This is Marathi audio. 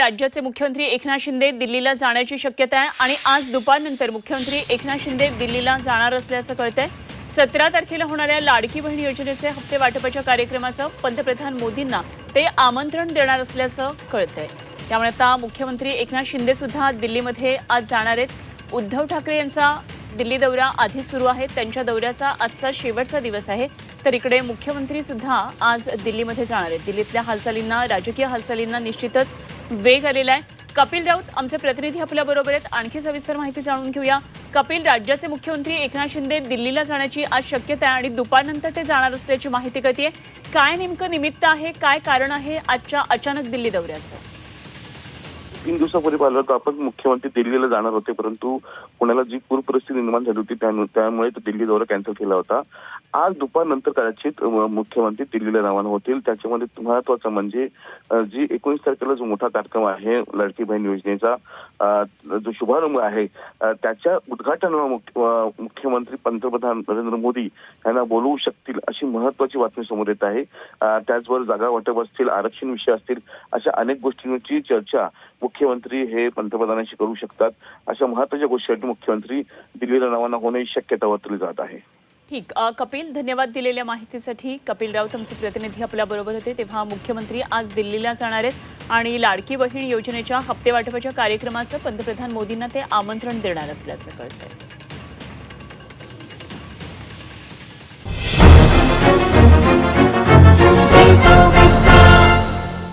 राज्याचे मुख्यमंत्री एकनाथ शिंदे दिल्लीला जाण्याची शक्यता आहे आणि आज दुपारनंतर मुख्यमंत्री एकनाथ शिंदे दिल्लीला जाणार असल्याचं कळतंय. सतरा तारखेला होणाऱ्या लाडकी बहीण योजनेचे हप्ते वाटपाच्या कार्यक्रमाचं पंतप्रधान मोदींना ते आमंत्रण देणार असल्याचं कळतंय. त्यामुळे आता मुख्यमंत्री एकनाथ शिंदे सुद्धा दिल्लीमध्ये आज जाणार आहेत. उद्धव ठाकरे यांचा दिल्ली दौरा आधी सुरू आहे. त्यांच्या दौऱ्याचा आजचा शेवटचा दिवस आहे. तर इकडे मुख्यमंत्री सुद्धा आज दिल्लीमध्ये जाणार आहेत. दिल्लीतल्या हालचालींना राजकीय हालचालींना निश्चितच वेग आलेला आहे. कपिल राऊत आमचे प्रतिनिधी आपल्याबरोबर आहेत. आणखी सविस्तर माहिती जाणून घेऊया. कपिल राज्याचे मुख्यमंत्री एकनाथ शिंदे दिल्लीला जाण्याची आज शक्यता आहे आणि दुपारनंतर ते जाणार असल्याची माहिती कळतीये. काय नेमकं निमित्त आहे? काय कारण आहे आजच्या अचानक दिल्ली दौऱ्याचं? तीन दिवसापूर्वी पाहिलं होतं आपण मुख्यमंत्री दिल्लीला जाणार होते परंतु पुण्याला जी पूर परिस्थिती निर्माण झाली होती त्यामुळे तो दिल्ली दौरा कॅन्सल केला होता. आज दुपारनंतर कदाचित मुख्यमंत्री दिल्लीला रवाना होतील. त्याच्यामध्ये महत्वाचं म्हणजे जी एकोणीस तारखेला जो मोठा कार्यक्रम आहे लडकी बहीण योजनेचा जो शुभारंभ आहे त्याच्या उद्घाटनाला मुख्य- मुख्यमंत्री पंतप्रधान नरेंद्र मोदी यांना बोलवू शकतील अशी महत्वाची बातमी समोर येत आहे. त्याचबरोबर जागा वाटप असतील आरक्षण विषय असतील अशा अनेक गोष्टींची चर्चा मुख्यमंत्री हे पंतप्रधानांशी करू शकतात. अशा महत्त्वाच्या गोष्टीसाठी मुख्यमंत्री दिल्लीला रवाना होण्याची शक्यता वर्तली जात आहे. ठीक. कपिल धन्यवाद दिलेल्या माहितीसाठी. कपिल राऊत आमचे प्रतिनिधी आपल्या बरोबर होते. तेव्हा मुख्यमंत्री आज दिल्लीला जाणार आहेत आणि लाडकी बहीण योजनेच्या हप्ते वाटपाच्या कार्यक्रमाचं पंतप्रधान मोदींना ते आमंत्रण देणार असल्याचं कळतंय.